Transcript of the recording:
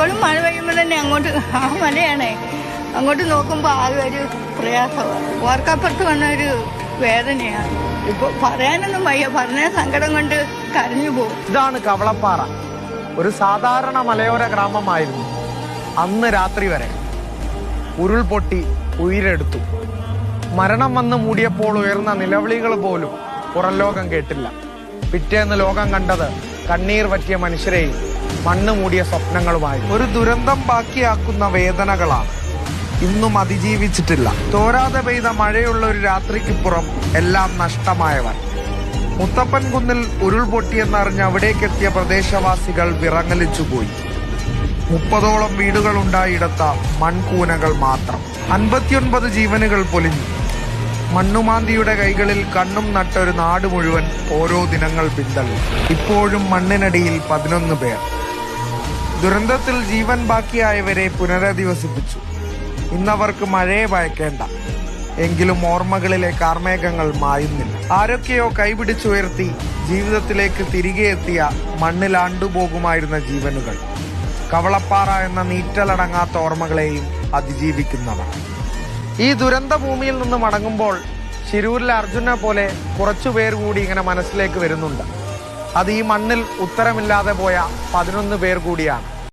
ഇപ്പോഴും മഴ പെയ്യുമ്പോൾ തന്നെ അങ്ങോട്ട് ആ മലയാണേ. അങ്ങോട്ട് നോക്കുമ്പോൾ ആ ഒരു പ്രയാസമാണ്. ഓർക്കപ്പുറത്ത് വന്ന ഒരു വേദനയാണ്. ഇപ്പൊ പറയാനൊന്നും വയ്യ. പറഞ്ഞ സങ്കടം കൊണ്ട് കരഞ്ഞു പോകും. ഇതാണ് കവളപ്പാറ. ഒരു സാധാരണ മലയോര ഗ്രാമമായിരുന്നു. അന്ന് രാത്രി വരെ ഉരുൾപൊട്ടി ഉയരെടുത്തു. മരണം വന്ന് മൂടിയപ്പോൾ ഉയർന്ന നിലവിളികൾ പോലും പുറം ലോകം കേട്ടില്ല. പിറ്റേന്ന് ലോകം കണ്ടത് കണ്ണീർ പറ്റിയ മനുഷ്യരെയും മണ്ണ് മൂടിയ സ്വപ്നങ്ങളുമായി. ഒരു ദുരന്തം ബാക്കിയാക്കുന്ന വേദനകളാണ്. ഇന്നും അതിജീവിച്ചിട്ടില്ല. തോരാതെ പെയ്ത മഴയുള്ള ഒരു രാത്രിക്ക് പുറം എല്ലാം നഷ്ടമായവൻ മുത്തപ്പൻ കുന്നിൽ ഉരുൾപൊട്ടിയെന്നറിഞ്ഞ് അവിടേക്കെത്തിയ പ്രദേശവാസികൾ വിറങ്ങലിച്ചുപോയി. മുപ്പതോളം വീടുകളുണ്ടായിടത്ത മൺകൂനകൾ മാത്രം. അൻപത്തിയൊൻപത് ജീവനുകൾ പൊലിഞ്ഞു. മണ്ണുമാന്തിയുടെ കൈകളിൽ കണ്ണും നട്ടൊരു നാട് മുഴുവൻ ഓരോ ദിനങ്ങൾ പിന്തള്ളി. ഇപ്പോഴും മണ്ണിനടിയിൽ പതിനൊന്ന് പേർ. ദുരന്തത്തിൽ ജീവൻ ബാക്കിയായവരെ പുനരധിവസിപ്പിച്ചു. ഇന്നവർക്ക് മഴയെ ഭയക്കേണ്ട. എങ്കിലും ഓർമ്മകളിലെ കാർമേഘങ്ങൾ മായുന്നില്ല. ആരൊക്കെയോ കൈപിടിച്ചുയർത്തി ജീവിതത്തിലേക്ക് തിരികെ എത്തിയ മണ്ണിലാണ്ടുപോകുമായിരുന്ന ജീവനുകൾ. കവളപ്പാറ എന്ന നീറ്റലടങ്ങാത്ത ഓർമ്മകളെയും അതിജീവിക്കുന്നവർ. ഈ ദുരന്ത ഭൂമിയിൽ നിന്ന് മടങ്ങുമ്പോൾ ശിരൂരിലെ അർജുനെ പോലെ കുറച്ചുപേർ കൂടി ഇങ്ങനെ മനസ്സിലേക്ക് വരുന്നുണ്ട്. അത് ഈ മണ്ണിൽ ഉത്തരമില്ലാതെ പോയ പതിനൊന്ന് പേർ കൂടിയാണ്.